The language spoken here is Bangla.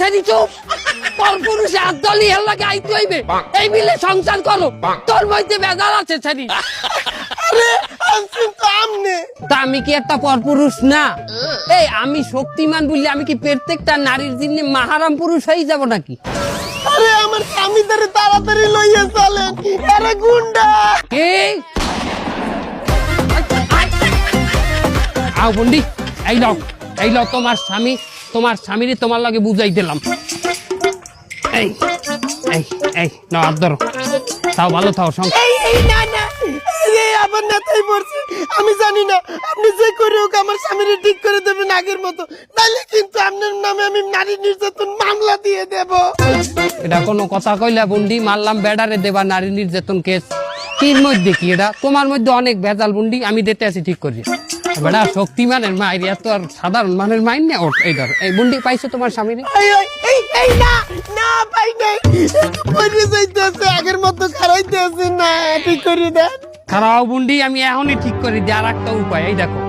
ছেড়ি চুপ। পরপুরুষে আদলি হেল লাগে আইতে হইবে। এই মিলে সংসার করো। তোর মধ্যে বেজাল আছে ছেড়ি। আরে তা আমি কি একটা পরপুরুষ না? এই আমি শক্তিমান বললে আমি কি প্রত্যেকটা নারীর জন্য মাহারাম পুরুষ হয়ে যাব নাকি? আরে আমার স্বামী ধরে তাড়াতাড়ি লইয়া চলেন। আরে গুন্ডা। কে? আও বন্ডি এই লও এই লও তোমার স্বামী। তোমার স্বামীরে তোমার লাগে বুঝাই দিলাম। এই এই এই নাও হাত ধরো। তাও ভালো থাও সঙ্গ না না এই আবার নেতাই পড়ছে আমি জানি না আপনি যে করে হোক আমার স্বামীরে ঠিক করে দেবেন আগের মতো। নাহলে কিন্তু আপনার নামে আমি নারী নির্যাতন মামলা দিয়ে দেব। এটা কোনো কথা কইলা বন্ডি মারলাম বেডারে দেবা নারী নির্যাতন কেস। কির মধ্যে কি এটা? তোমার মধ্যে অনেক ভেজাল বন্ডি আমি দিতে আছি ঠিক করি। বেটা শক্তিমানের মায়ের এত আর সাধারণ মানের মায়ের না ওর এই ধর এই বন্ডি পাইছো তোমার স্বামীর? এই না না ভাই নাই। পড়ে যাইতেছে আগের মতো খারাইতেছে না ঠিক করে দেন। খারাও বন্ডি আমি এখনই ঠিক করি দিই আর একটা উপায় এই দেখো।